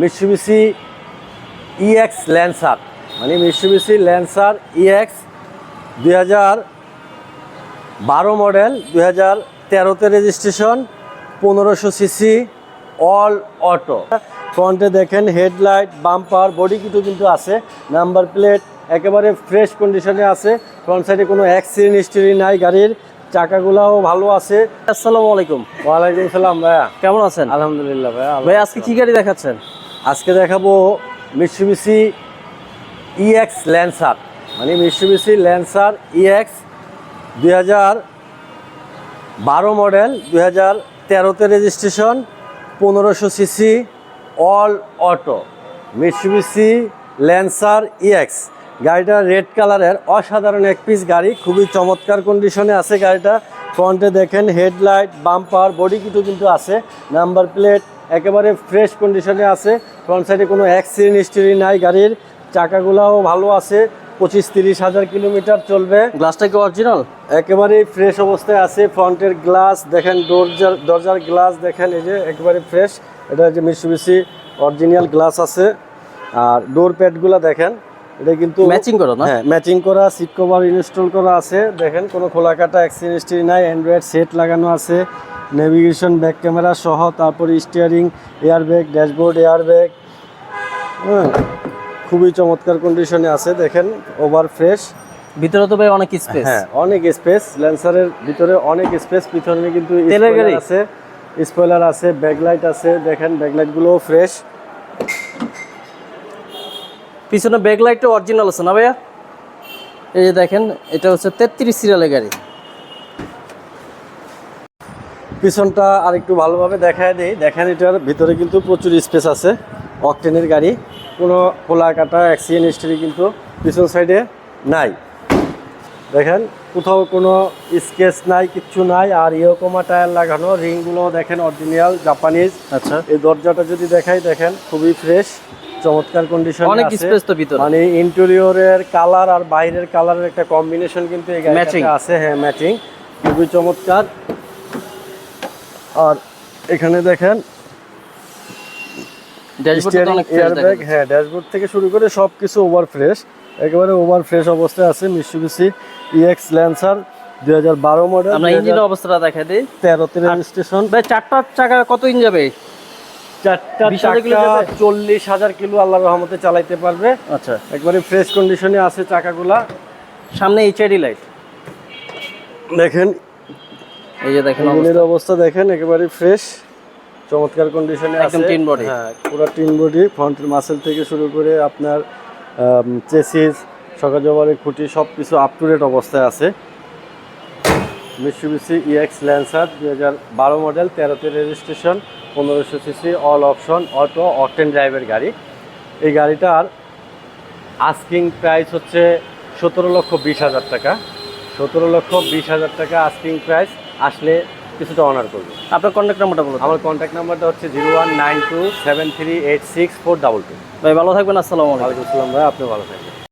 মিশুবিসি EX Lancer মানে মিশুবিসি Lancer EX দুই হাজার বারো মডেল দুই হাজার তেরোতে রেজিস্ট্রেশন পনেরোশো সিসি অল অটো ফ্রন্টে দেখেন হেডলাইট বাম্পার বডি কিটও কিন্তু আছে। নাম্বার প্লেট একেবারে ফ্রেশ কন্ডিশনে আছে। ফ্রন্ট সাইডে কোনো অ্যাক্সিডেন্ট হিস্টরি নাই গাড়ির। চাকাগুলাও ভালো আছে। আসসালামু আলাইকুম। ওয়ালাইকুম সালাম ভাইয়া। কেমন আছেন? আলহামদুলিল্লাহ ভাইয়া ভাই আজকে কি গাড়ি দেখাচ্ছেন? আজকে দেখাবো মিশুবিসি ইএক্স ল্যান্সার মানে মিশুবিসি ল্যান্সার ইএক্স দুই হাজার বারো মডেল দুই হাজার তেরোতে রেজিস্ট্রেশন পনেরোশো CC all auto Mitsubishi Lancer EX গাড়িটা রেড কালারের অসাধারণ এক পিস গাড়ি, খুবই চমৎকার কন্ডিশনে আছে গাড়িটা। ফ্রন্টে দেখেন হেডলাইট বাম্পার বডি কিটও কিন্তু আছে। নাম্বার প্লেট একেবারে ফ্রেশ কন্ডিশনে আছে। ফ্রন্ট সাইডে কোনো অ্যাক্সিডেন্ট হিস্টরি নাই গাড়ির। চাকাগুলাও ভালো আছে। পঁচিশ তিরিশ হাজার কিলোমিটার চলবে। গ্লাসটা কি অরিজিনাল একেবারে ফ্রেশ অবস্থায় আছে। ফ্রন্টের গ্লাস দেখেন দরজার দরজার গ্লাস দেখেন এই যে একেবারে ফ্রেশ এটা যে মিশুবিসি অরিজিনাল গ্লাস আছে। আর ডোর প্যাডগুলো দেখেন এটা কিন্তু ম্যাচিং করো না? হ্যাঁ ম্যাচিং করা সিট কভার ইনস্টল করা আছে। দেখেন কোনো খোলা কাটা অ্যাক্সিডেন্ট নাই। অ্যান্ড্রয়েড সেট লাগানো আছে। নেভিগেশন ব্যাক ক্যামেরা সহ তারপরে steering air bag dashboard air bag হ্যাঁ খুবই চমৎকার কন্ডিশনে আছে দেখেন ওভার ফ্রেশ ভিতরে তো ভাই অনেক স্পেস হ্যাঁ অনেক স্পেস ল্যান্সারের ভিতরে অনেক স্পেস পিছনে কিন্তু আছে স্পয়লার আছে ব্যাকলাইট আছে দেখেন ব্যাকলাইটগুলোও ফ্রেশ পিছনে ব্যাক লাইটটা অরিজিনাল আছে না ভাইয়া? এই যে দেখেন এটা হচ্ছে তেত্রিশ সিরিয়ালের গাড়ি। পিছনটা আর একটু ভালোভাবে দেখায় দিই। দেখেন এটার ভিতরে কিন্তু প্রচুর স্পেস আছে অকটেনের গাড়ি। কোনো খোলা কাটা অ্যাক্সিডেন্ট হিস্ট্রি কিন্তু পিছন সাইডে নাই। দেখেন কোথাও কোনো স্কেচ নাই কিচ্ছু নাই আর ইয়োকোমা টায়ার লাগানো রিংগুলো দেখেন অরিজিনাল জাপানিজ আচ্ছা। এই দরজাটা যদি দেখাই দেখেন খুবই ফ্রেশ চমৎকার কন্ডিশন অনেক স্পেস তো ভিতরে। মানে ইন্টেরিয়রের কালার আর বাইরের কালারের একটা কম্বিনেশন কিন্তু এই. গাড়িটাতে আছে। হ্যাঁ ম্যাচিং খুবই চমৎকার। আর এখানে দেখেন এয়ারব্যাগ হ্যাঁ ড্যাশবোর্ড থেকে শুরু করে সব কিছু ওভার ফ্রেশ একেবারে ওভার ফ্রেশ অবস্থায় আছে মিশুবিসি ইএক্স ল্যান্সার দুই হাজার বারো মডেল আমরা ইঞ্জিনের অবস্থাটা দেখা দিই। তেরোতে রেজিস্ট্রেশন ভাই চারটা চাকা কত ইঞ্চ যাবে? চারটা চাকা চল্লিশ হাজার কিলো আল্লাহর রহমতে চালাইতে পারবে। আচ্ছা। একবারে ফ্রেশ কন্ডিশনে আছে চাকাগুলা। সামনে এইচআইডি লাইট দেখেন এই যে দেখেন ইঞ্জিনের অবস্থা। দেখেন একেবারে ফ্রেশ চমৎকার কন্ডিশনে আছে। একদম tin body। হ্যাঁ পুরো টিন বডি ফ্রন্টের মাসেল থেকে শুরু করে আপনার চেসিস সকা জবারের খুঁটি সব কিছু আপ টু ডেট অবস্থায় আছে। মিশুবিসি ইএক্স ল্যান্সার দুই হাজার বারো মডেল তেরোতে রেজিস্ট্রেশন পনেরোশো CC all option auto octane ড্রাইভের গাড়ি। এই গাড়িটার আস্কিং প্রাইস হচ্ছে সতেরো লক্ষ বিশ হাজার টাকা। সতেরো লক্ষ বিশ হাজার টাকা আস্কিং প্রাইস আসলে কিছুটা অনার করবে। আপনার কন্ট্যাক্ট নাম্বারটা বলুন। আমার কন্ট্যাক্ট নাম্বারটা হচ্ছে zero one nine two seven three eight six four double two ভাই ভালো থাকবেন আসসালামু আলাইকুম। আসসালাম ভাই আপনি ভালো থাকবেন।